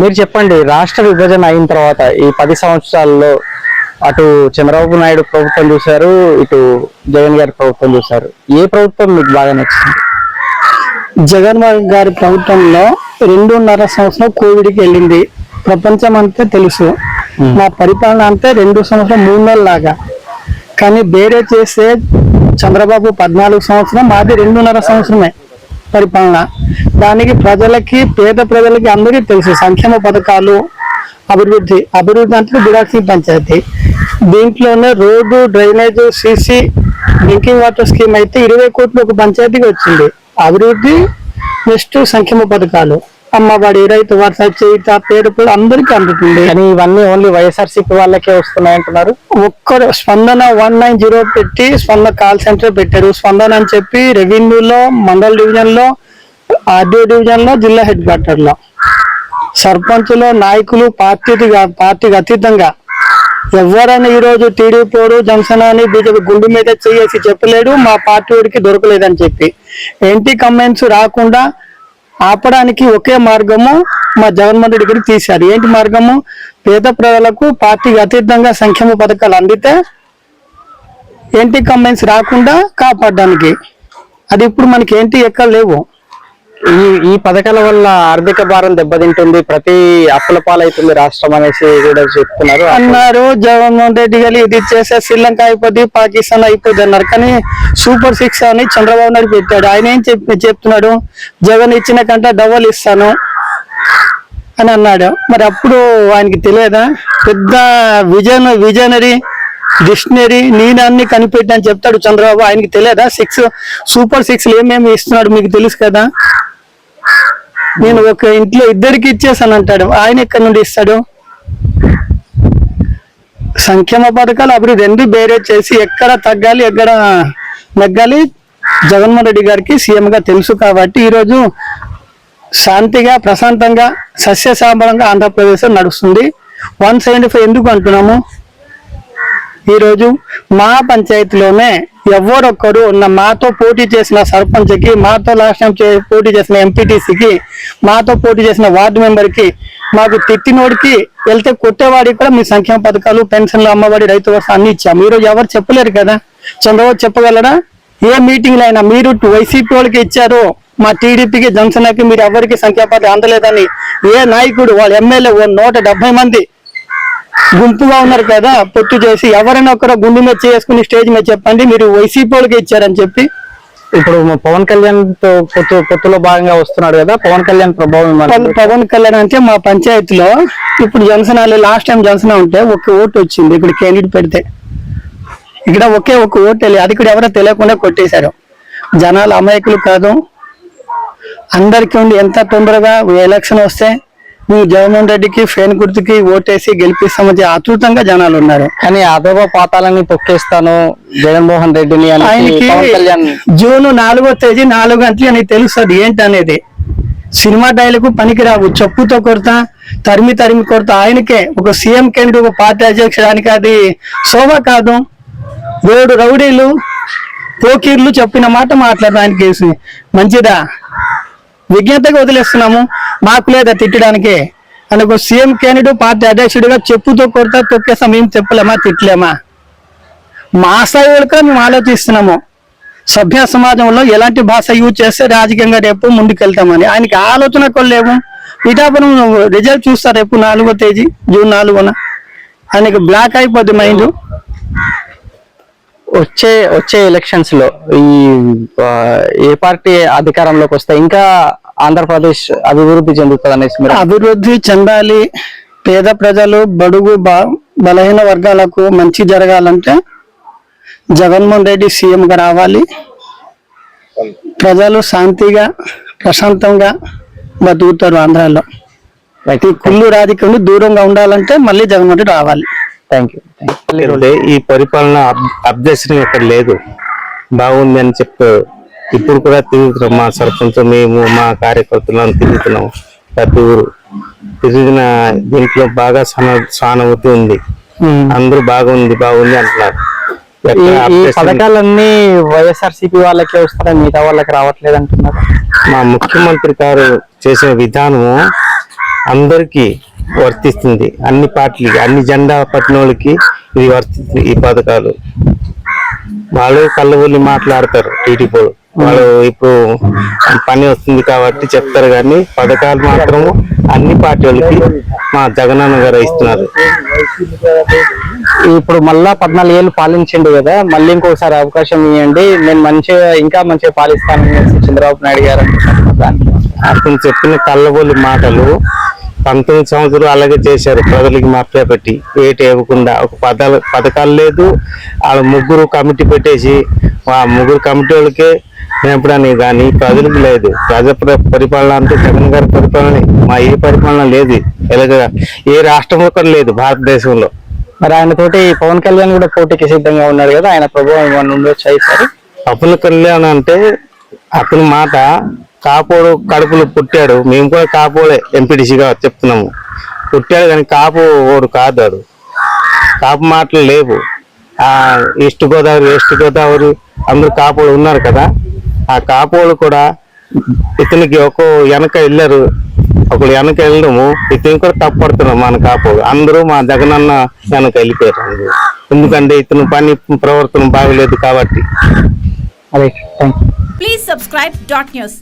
మీరు చెప్పండి రాష్ట్ర విభజన అయిన తర్వాత ఈ పది సంవత్సరాల్లో అటు చంద్రబాబు నాయుడు ప్రభుత్వం చూశారు ఇటు జగన్ గారి ప్రభుత్వం చూశారు. ఏ ప్రభుత్వం మీకు బాగా నచ్చింది? జగన్మోహన్ గారి ప్రభుత్వంలో రెండున్నర సంవత్సరం కోవిడ్కి వెళ్ళింది. ప్రపంచం అంతా తెలుసు. నా పరిపాలన అంతే రెండు సంవత్సరం మూడు నెలల లాగా కానీ వేరే చేసే చంద్రబాబు పద్నాలుగు సంవత్సరం మాది రెండున్నర సంవత్సరమే. పరిపాలన. దానికి ప్రజలకి పేద ప్రజలకి అందరికీ తెలుసు సంక్షేమ పథకాలు అభివృద్ధి. అభివృద్ధి అంటే బిడాక్సి పంచాయతీ. దీంట్లోనే road drainage CC drinking water scheme అయితే ఇరవై కోట్లు ఒక పంచాయతీకి వచ్చింది. అభివృద్ధి నెక్స్ట్ సంక్షేమ పథకాలు. అమ్మఒడి రైతు వరుస చేత పేరు పేరు అందరికీ అందుతుంది. కానీ ఇవన్నీ ఓన్లీ వైఎస్ఆర్సీపీ వాళ్ళకే వస్తున్నాయి అంటున్నారు. ఒక్కరు స్పందన వన్ నైన్ జీరో పెట్టి స్పందన కాల్ సెంటర్ పెట్టారు. స్పందన అని చెప్పి రెవెన్యూలో మండల డివిజన్లో ఆర్డీఓ డివిజన్లో జిల్లా హెడ్ క్వార్టర్లో సర్పంచులు నాయకులు పార్టీకి పార్టీకి అతీతంగా. ఎవరైనా ఈ రోజు టీడీపీ వాడు జనసేన అని బీజేపీ గుండు మీద చేసి చెప్పలేడు మా పార్టీ వాడికి దొరకలేదని చెప్పి. ఎన్టీ కమెంట్స్ రాకుండా ఆపడానికి ఒకే మార్గము మా జగన్మోహన్ రెడ్డి గారికి తీశారు. ఏంటి మార్గము? పేద ప్రజలకు పార్టీకి అతీతంగా సంక్షేమ పథకాలు అందితే ఏంటి కంబైన్స్ రాకుండా కాపాడడానికి? అది ఇప్పుడు మనకి ఏంటి ఎక్కడ లేవు. ఈ ఈ పథకాల వల్ల ఆర్థిక భారం దెబ్బతింటుంది. ప్రతి అప్పుల పాలవుతుంది రాష్ట్రం అనేసి కూడా చెప్తున్నారు. అన్నారు. జగన్మోహన్ రెడ్డి గారు ఇది చేసే శ్రీలంక అయిపోద్ది పాకిస్తాన్ అయిపోద్ది అన్నారు. కానీ సూపర్ సిక్స్ అని చంద్రబాబు నాయుడు పెట్టాడు. ఆయన ఏం చెప్ చెప్తున్నాడు? జగన్ ఇచ్చిన కంటే డబల్ ఇస్తాను అని అన్నాడు. మరి అప్పుడు ఆయనకి తెలియదా? పెద్ద విజన్ విజనరీ డిక్షనరీ నేను అన్ని కనిపెట్టి అని చెప్తాడు చంద్రబాబు. ఆయనకి తెలియదా? సిక్స్ సూపర్ సిక్స్ ఏమేమి ఇస్తున్నాడు మీకు తెలుసు కదా? నేను ఒక ఇంట్లో ఇద్దరికి ఇచ్చేసాను అంటాడు. ఆయన ఎక్కడి నుండి ఇస్తాడు? సంక్షేమ పథకాలు అభివృద్ధి రెండు బేరే చేసి ఎక్కడ తగ్గాలి ఎక్కడ నెగ్గాలి? జగన్మోహన్ రెడ్డి గారికి సీఎం గా తెలుసు కాబట్టి ఈరోజు శాంతిగా ప్రశాంతంగా సస్యశ్యామలంగా ఆంధ్రప్రదేశ్ నడుస్తుంది. వన్ సెవెంటీ ఫైవ్ ఎందుకు అంటున్నాము? ఈరోజు మా పంచాయతీలోనే ఎవరొక్కరు నా మాతో పోటీ చేసిన సర్పంచ్కి మాతో లాస్ట్ టైం చే- పోటీ చేసిన ఎంపీటీసీకి మాతో పోటీ చేసిన వార్డు మెంబర్కి మాకు తిట్టినోడికి వెళ్తే కొట్టేవాడికి కూడా మీ సంక్షేమ పథకాలు పెన్షన్లు అమ్మఒడి రైతు వర్షం అన్ని ఇచ్చాము. ఈరోజు ఎవరు చెప్పలేరు కదా? చంద్రబాబు చెప్పగలరా ఏ మీటింగ్లో అయినా మీరు వైసీపీ వాళ్ళకి ఇచ్చారు మా టీడీపీకి జనసేనకి మీరు ఎవరికి సంఖ్యా అందలేదని ఏ నాయకుడు వాళ్ళ ఎమ్మెల్యే నూట మంది గుంపుగా ఉన్నారు కదా పొత్తు చేసి ఎవరైనా ఒకరు గుండు మీద చేసుకుని స్టేజ్ మీద చెప్పండి మీరు వైసీపీ వాళ్ళకి ఇచ్చారని చెప్పి. ఇప్పుడు పవన్ కళ్యాణ్తో పొత్తు పొత్తులో భాగంగా వస్తున్నాడు కదా పవన్ కళ్యాణ్ ప్రభావం పవన్- కళ్యాణ్ అంటే మా పంచాయతీలో ఇప్పుడు జనసేన లాస్ట్ టైం జనసేన ఉంటే ఒక ఓటు వచ్చింది ఇప్పుడు క్యాండిడేట్ పెడితే. ఇక్కడ ఒకే ఒక ఓటు వెళ్ళి అది కూడా ఎవరో తెలియకుండా కొట్టేశారు. జనాలు అమాయకులు కాదు. అందరికీ ఉండి ఎంత తొందరగా ఎలక్షన్ వస్తే జగన్మోహన్ రెడ్డికి ఫేన్ గుర్తుకి ఓటేసి గెలిపిస్తామని ఆతృతంగా జనాలు ఉన్నారు. కానీ అదోబ పాతాలని తొక్కేస్తాను జగన్మోహన్ రెడ్డిని ఆయనకి జూన్ నాలుగో తేదీ నాలుగు గంటలు అని తెలుస్తుంది ఏంటి అనేది సినిమా డైలకు పనికిరావు. చెప్పుతో కొరత తరిమి తరిమి కొరత ఆయనకే ఒక సీఎం కేంద్ర ఒక పార్టీ అధ్యక్షుడానికి అది శోభ కాదు. రోడ్డు రౌడీలు పోకీర్లు చెప్పిన మాట మాట్లాడడం ఆయనకి వేసి మంచిదా? విజ్ఞతగా వదిలేస్తున్నాము. మాకు లేదా తిట్టడానికి. అని సీఎం క్యాండిడేట్ పార్టీ అధ్యక్షుడిగా చెప్పుతో కొడతా తొక్కేస్తాం ఏం చెప్పలేమా తిట్టలేమా? మా స్థాయి వరకు మేము ఆలోచిస్తున్నాము. సభ్య సమాజంలో ఎలాంటి భాష యూజ్ చేస్తే రాజకీయంగా రేపు ముందుకెళ్తామని. ఆయనకి ఆలోచన కూడా లేవు. పిఠాపురం రిజల్ట్ చూస్తా రేపు నాలుగో తేదీ జూన్ నాలుగున. ఆయనకి బ్లాక్ అయిపోద్ది మైండ్ వచ్చే వచ్చే ఎలక్షన్స్లో ఈ ఏ పార్టీ అధికారంలోకి వస్తే ఇంకా ఆంధ్రప్రదేశ్ అభివృద్ధి చెందుతుంది అనేసి అభివృద్ధి చెందాలి. పేద ప్రజలు బడుగు బలహీన వర్గాలకు మంచి జరగాలంటే జగన్మోహన్ రెడ్డి సీఎం గా రావాలి. ప్రజలు శాంతిగా ప్రశాంతంగా బతుకుతారు ఆంధ్రాలో. ఈ కుళ్ళు రాజకీయం నుండి దూరంగా ఉండాలంటే మళ్ళీ జగన్మోహన్ రెడ్డి రావాలి. థ్యాంక్ యూ ఈ పరిపాలన అబ్జెక్షన్ ఇక్కడ లేదు. బాగుంది అని చెప్పు ఇప్పుడు కూడా తిరుగుతున్నాం. మా సర్పంచ్ మేము మా కార్యకర్తలను తిరుగుతున్నాం. ప్రతి ఊరు తిరిగిన దీంట్లో బాగా సాన- సానుభూతి ఉంది. అందరూ బాగుంది బాగుంది అంటున్నారు. ఈ పథకాలన్నీ వైఎస్ఆర్ సిపి వాళ్ళకే వస్తున్నాయి మిగతా వాళ్ళకి రావట్లేదు అంటున్నారు. మా ముఖ్యమంత్రి గారు చేసిన విధానము అందరికీ వర్తిస్తుంది. అన్ని పార్టీలకి అన్ని జెండా పట్టిన వాళ్ళకి ఇది వర్తిస్తుంది ఈ పథకాలు. వాళ్ళు కళ్ళబొల్లి మాట్లాడతారు టీడీపీ వాళ్ళు ఇప్పుడు పని వస్తుంది కాబట్టి చెప్తారు కానీ పథకాలు మాత్రం అన్ని పార్టీ వాళ్ళకి మా జగనన్న గారు ఇస్తున్నారు. ఇప్పుడు మళ్ళా పద్నాలుగు ఏళ్ళు పాలించిండు కదా మళ్ళీ ఇంకోసారి అవకాశం ఇవ్వండి నేను మంచిగా ఇంకా మంచిగా పాలిస్తానని చెప్పి చంద్రబాబు నాయుడు గారు అతను చెప్పిన కళ్ళబొల్లి మాటలు పంతొమ్మిది సంవత్సరాలు అలాగే చేశారు ప్రజలకి మాఫియా పెట్టి. ఏటి ఇవ్వకుండా ఒక పదాలు పథకాలు లేదు. వాళ్ళ ముగ్గురు కమిటీ పెట్టేసి ఆ ముగ్గురు కమిటీ వాళ్ళకే నింపడానికి కానీ ప్రజలకు లేదు. ప్రజా ప్ర- పరిపాలన అంటే జగన్ గారి పరిపాలన. మా ఏ పరిపాలన లేదు. ఇలాగ ఏ రాష్ట్రంలో కూడా లేదు భారతదేశంలో. మరి ఆయన తోటి పవన్ కళ్యాణ్ కూడా పోటీకి సిద్ధంగా ఉన్నాడు కదా. ఆయన ప్రభావం ఉండొచ్చు ఈసారి? పవన్ కళ్యాణ్ అంటే అతని మాట కాపోడు కడుపులో పుట్టాడు. మేము కూడా కాపోలే ఎంపీటీసీగా చెప్తున్నాము. పుట్టాడు కానీ కాపు ఓడు కాదు వాడు. కాపు మాటలు లేవు. ఆ ఈస్ట్ గోదావరి వెస్ట్ గోదావరి అందరు కాపోలు ఉన్నారు కదా. ఆ కాపోలు కూడా ఇతనికి ఒక వెనక వెళ్ళారు ఒకడు వెనక వెళ్ళడము ఇతను కూడా తప్పడుతున్నాం మన కాపోలు అందరూ మా జగనన్న వెనక వెళ్ళిపోయారు. ఎందుకంటే ఇతను పని ప్రవర్తన బాగలేదు కాబట్టి అదే thank you Please subscribe dot news.